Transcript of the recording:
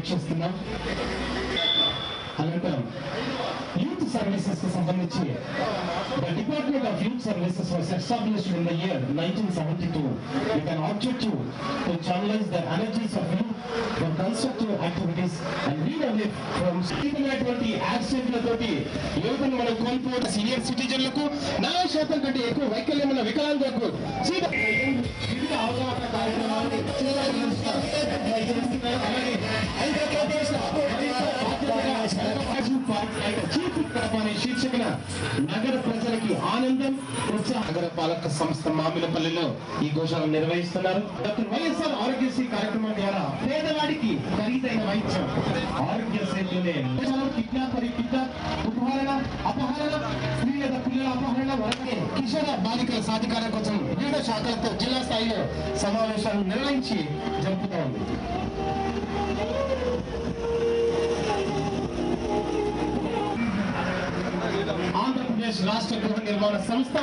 వీక్షిస్తున్నాం. అనంతరం యూత్ సర్వీసెస్కి సంబంధించి the department of youth services was established in the year nineteen seventy two with an objective to channelize the energies of youth for constructive activities and redevelop from తీవ్రమైనటువంటి యాక్సిడెంట్లతోటి యువతను మనం కోల్పోయిన senior సిటిజన్లకు నలభై శాతం కంటే ఎక్కువ వైకల్యం ఉన్న వికలాంగులకు వివిధ అవగాహన కార్యక్రమాన్ని శీర్షికన నగర ప్రజలకి ఆనందం ఉత్సాహ. నగర పాలక సంస్థ మామిలపల్లిలో ఈ ఘోషాలు నిర్వహిస్తున్నారు. డాక్టర్ వైఎస్ఆర్ ఆరోగ్యశ్రీ కార్యక్రమం ద్వారా పేదవాడికి ఖరీదైన వైద్యం ఆరోగ్య సేవలోనే కిడ్నాప్ ఉపహరణ అపహరణ స్త్రీ లేదా పిల్లల అపహరణ వరకే కిషోర బాలికల సాధికారం కోసం వివిధ శాఖలతో జిల్లా స్థాయిలో సమావేశాలు నిర్వహించి జరుపుతా ఉంది ఆంధ్రప్రదేశ్ రాష్ట్ర గృహ నిర్మాణ సంస్థ